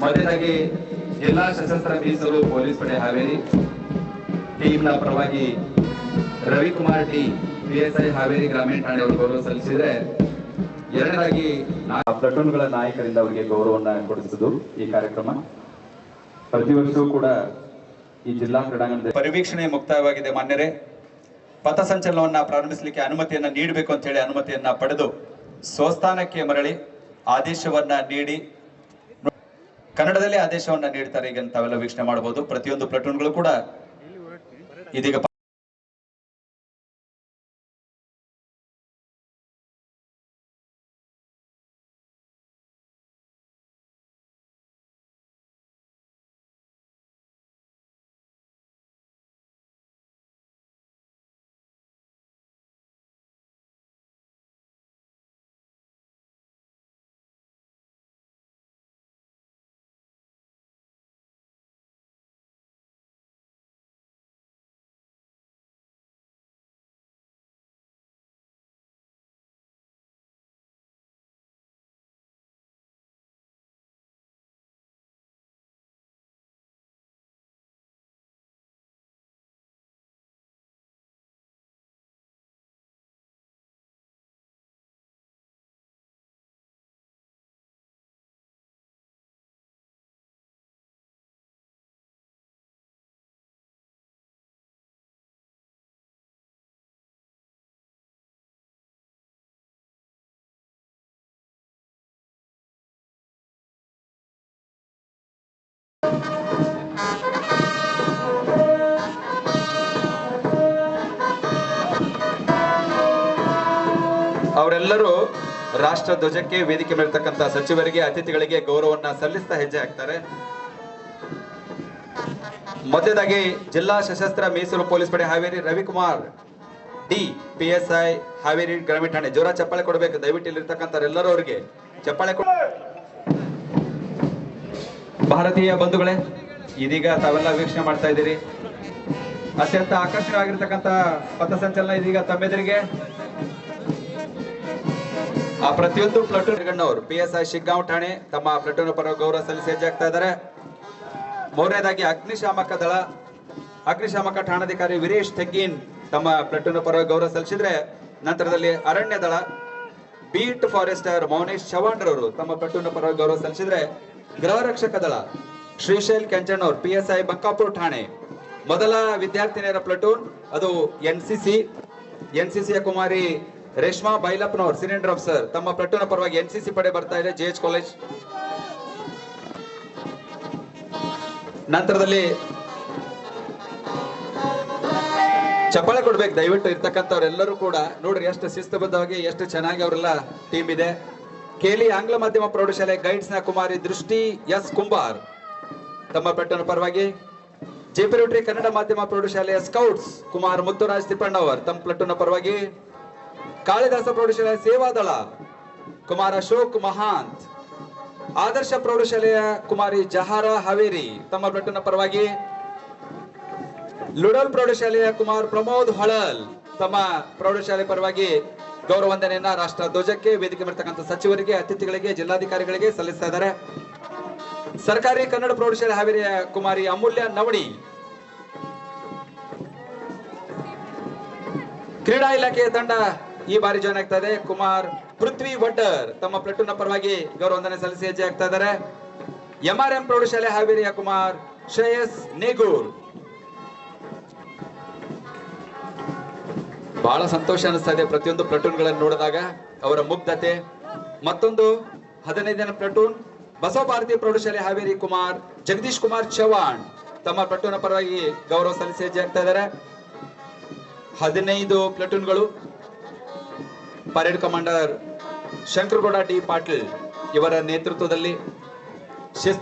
ಮೊದಲಾಗಿ ಜಿಲ್ಲಾ ಸಶಸ್ತ್ರ ಮೀಸಲು ಪೊಲೀಸ್ ಪಡೆ ಹಾವೇರಿ, ಟೀಮ್ನ ಪರವಾಗಿ ರವಿಕುಮಾರ್ ಟಿ, ಪಿಎಸ್ಐ ಹಾವೇರಿ ಗ್ರಾಮೀಣ ಠಾಣೆಯವರು ಗೌರವ ಸಲ್ಲಿಸಿದ್ರೆ ಎರಡನೇದಾಗಿ ನಾ- ಪ್ಲಟೂನ್ಗಳ ನಾಯಕರಿಂದ ಅವರಿಗೆ ಗೌರವವನ್ನು ಕೊಡಿಸುವುದು ಈ ಕಾರ್ಯಕ್ರಮ. ಪ್ರತಿ ವರ್ಷವೂ ಕೂಡ ಈ ಜಿಲ್ಲಾ ಕ್ರೀಡಾಂಗಣದ ಪರಿವೀಕ್ಷಣೆ ಮುಕ್ತಾಯವಾಗಿದೆ ಮಾನ್ಯರೇ. ಪಥಸಂಚಲನವನ್ನು ಪ್ರಾರಂಭಿಸಲಿಕ್ಕೆ ಅನುಮತಿಯನ್ನು ನೀಡಬೇಕು ಅಂತ ಹೇಳಿ ಅನುಮತಿಯನ್ನ ಪಡೆದು ಸ್ವಸ್ಥಾನಕ್ಕೆ ಮರಳಿ ಆದೇಶವನ್ನು ನೀಡಿ ಕನ್ನಡದಲ್ಲಿ ಆದೇಶವನ್ನ ನೀಡ್ತಾರೆ. ಈಗ ತಾವೆಲ್ಲ ವೀಕ್ಷಣೆ ಮಾಡಬಹುದು. ಪ್ರತಿಯೊಂದು ಪ್ಲಟೂನ್ಗಳು ಕೂಡ ಇದೀಗ ಅವರೆಲ್ಲರೂ ರಾಷ್ಟ್ರ ಧ್ವಜಕ್ಕೆ ವೇದಿಕೆ ಮೇಲ್ತಕ್ಕಂತ ಸಚಿವರಿಗೆ, ಅತಿಥಿಗಳಿಗೆ ಗೌರವವನ್ನ ಸಲ್ಲಿಸ್ತಾ ಹೆಜ್ಜೆ ಹಾಕ್ತಾರೆ. ಮೊದಲದಾಗಿ ಜಿಲ್ಲಾ ಸಶಸ್ತ್ರ ಮೀಸಲು ಪೊಲೀಸ್ ಪಡೆ Haveri Ravikumar D P S I Haveri ಗ್ರಾಮೀಣ ಠಾಣೆ ಜೋರ ಚಪ್ಪಾಳೆ ಕೊಡಬೇಕು. ದಯವಿಟ್ಟು ಇಲ್ಲಿರ್ತಕ್ಕಂಥವ್ರೆಲ್ಲರೂ ಅವರಿಗೆ ಚಪ್ಪಾಳೆ ಕೊಡ ಭಾರತೀಯ ಬಂಧುಗಳೇ, ಇದೀಗ ತಾವೆಲ್ಲ ವೀಕ್ಷಣೆ ಮಾಡ್ತಾ ಇದ್ದೀರಿ. ಅತ್ಯಂತ ಆಕರ್ಷಣವಾಗಿರ್ತಕ್ಕಂಥ ಪಥಸಂಚಲನ ಇದೀಗ ತಮ್ಮೆದುರಿಗೆ. ಆ ಪ್ರತಿಯೊಂದು ಪ್ಲಟೂನ್ ಗಣ್ಣವರು ಪಿ ಎಸ್ ಐ ಶಿಗ್ಗಾಂವ್ ಠಾಣೆ ತಮ್ಮ ಪ್ಲಟೂನ್ ಪರ ಗೌರವ ಸಲ್ಲಿಸಿ ಹೆಜ್ಜೆ ಆಗ್ತಾ ಇದ್ದಾರೆ. ಮೂರನೇದಾಗಿ ಅಗ್ನಿಶಾಮಕ ದಳ, ಅಗ್ನಿಶಾಮಕ ಠಾಣಾಧಿಕಾರಿ ವೀರೇಶ್ ತೆಗ್ಗಿನ್ ತಮ್ಮ ಪ್ಲಟೂನ್ ಪರ ಗೌರವ ಸಲ್ಲಿಸಿದ್ರೆ ನಂತರದಲ್ಲಿ ಅರಣ್ಯ ದಳ, ಬೀಟ್ ಫಾರೆಸ್ಟರ್ ಮೌನೇಶ್ ಚವಾಂಡ್ರವರು ರವರು ತಮ್ಮ ಪ್ಲಟೂನ್ ಪರ ಗೌರವ ಸಲ್ಲಿಸಿದ್ರೆ ಗೃಹ ರಕ್ಷಕ ದಳ ಶ್ರೀಶೈಲ್ ಕೆಂಚಣ್ಣವ್ರು ಪಿ ಎಸ್ ಐ ಬಂಕಾಪುರ ಠಾಣೆ. ಮೊದಲ ವಿದ್ಯಾರ್ಥಿನಿಯರ ಪ್ಲಟೂನ್, ಅದು N C C N C ಸಿಯ ಕುಮಾರಿ ರೇಷ್ಮಾ ಬೈಲಪ್ಪನವ್ರು ಸಿಲಿಂಡರ್ ಆಫೀಸರ್ ತಮ್ಮ ಪ್ಲಟೂನ್ ಪರವಾಗಿ ಎನ್ ಸಿ ಸಿ ಪಡೆ ಬರ್ತಾ ಇದೆ, ಜೆ ಎಚ್ ಕಾಲೇಜ್. ನಂತರದಲ್ಲಿ ಚಪ್ಪಾಳೆ ಕೊಡ್ಬೇಕು, ದಯವಿಟ್ಟು ಇರ್ತಕ್ಕಂಥವ್ರೆಲ್ಲರೂ ಕೂಡ. ನೋಡ್ರಿ, ಎಷ್ಟು ಶಿಸ್ತುಬದ್ಧವಾಗಿ, ಎಷ್ಟು ಚೆನ್ನಾಗಿ ಅವರೆಲ್ಲ ಟೀಮ್ ಇದೆ. ಕೇಲಿ ಆಂಗ್ಲ ಮಾಧ್ಯಮ ಪ್ರೌಢಶಾಲೆ ಗೈಡ್ಸ್ನ ಕುಮಾರಿ ದೃಷ್ಟಿ ಎಸ್ ಕುಂಬಾರ್. ತಮ್ಮ ಪೆಟ್ಟನ ಪರವಾಗಿ ಜೆಪಿ ರೋಟ್ರಿ ಕನ್ನಡ ಮಾಧ್ಯಮ ಪ್ರೌಢಶಾಲೆಯ ಸ್ಕೌಟ್ಸ್ ಕುಮಾರ್ ಮುತ್ತುರಾಜ್ ತಿಪ್ಪಣ್ಣವರ್. ತಮ್ಮ ಪ್ಲಟ್ಟನ ಪರವಾಗಿ ಕಾಳಿದಾಸ ಪ್ರೌಢಶಾಲೆಯ ಸೇವಾದಳ ಕುಮಾರ ಅಶೋಕ್ ಮಹಾಂತ್, ಆದರ್ಶ ಪ್ರೌಢಶಾಲೆಯ ಕುಮಾರಿ ಜಹಾರ ಹಾವೇರಿ ತಮ್ಮ ಬ್ಲಡ್ನ ಪರವಾಗಿ ಲುಡಲ್ ಪ್ರೌಢಶಾಲೆಯ ಕುಮಾರ್ ಪ್ರಮೋದ್ ಹೊಳಲ್ ತಮ್ಮ ಪ್ರೌಢಶಾಲೆ ಪರವಾಗಿ ಗೌರವ ವಂದನೆಯನ್ನ ರಾಷ್ಟ್ರ ಧ್ವಜಕ್ಕೆ ವೇದಿಕೆ ಬರ್ತಕ್ಕಂಥ ಸಚಿವರಿಗೆ, ಅತಿಥಿಗಳಿಗೆ, ಜಿಲ್ಲಾಧಿಕಾರಿಗಳಿಗೆ ಸಲ್ಲಿಸ್ತಾ ಇದ್ದಾರೆ. ಸರ್ಕಾರಿ ಕನ್ನಡ ಪ್ರೌಢಶಾಲೆ ಹಾವೇರಿಯ ಕುಮಾರಿ ಅಮೂಲ್ಯ ನವಣಿ, ಕ್ರೀಡಾ ಇಲಾಖೆಯ ತಂಡ ಈ ಬಾರಿ ಜಾಯ್ನ್ ಆಗ್ತಾ ಇದೆ ಕುಮಾರ್ ಪೃಥ್ವಿ ವಡ್ಡರ್ ತಮ್ಮ ಪ್ಲಟೂನ್ ಪರವಾಗಿ ಗೌರವ ವಂದನೆ ಸಲ್ಲಿಸಿ ಹೆಜ್ಜೆ ಆಗ್ತಾ ಇದ್ದಾರೆ ಎಂಆರ್ಎಂ ಪ್ರೌಢಶಾಲೆ ಹಾವೇರಿಯ ಕುಮಾರ್ ಶ್ರೇಯಸ್ ನೇಗೂರ್. ಬಹಳ ಸಂತೋಷ ಅನಿಸ್ತಾ ಇದೆ ಪ್ರತಿಯೊಂದು ಪ್ಲಟೂನ್ಗಳನ್ನು ನೋಡಿದಾಗ, ಅವರ ಮುಗ್ಧತೆ. ಮತ್ತೊಂದು ಹದಿನೈದನೇ ಪ್ಲಟೂನ್ ಬಸವ ಭಾರತಿ ಪ್ರೌಢಶಾಲೆ ಹಾವೇರಿ ಕುಮಾರ್ ಜಗದೀಶ್ ಕುಮಾರ್ ಚವಾಣ್ ತಮ್ಮ ಪ್ಲಟೂನ್ ಪರವಾಗಿ ಗೌರವ ಸಲ್ಲಿಸಿ ಹೆಜ್ಜೆ ಆಗ್ತಾ ಇದ್ದಾರೆ ಹದಿನೈದು ಪ್ಲಟೂನ್ಗಳು parade commander Shankaragouda D Patil ಇವರ ನೇತೃತ್ವದಲ್ಲಿ ಶಿಸ್ತು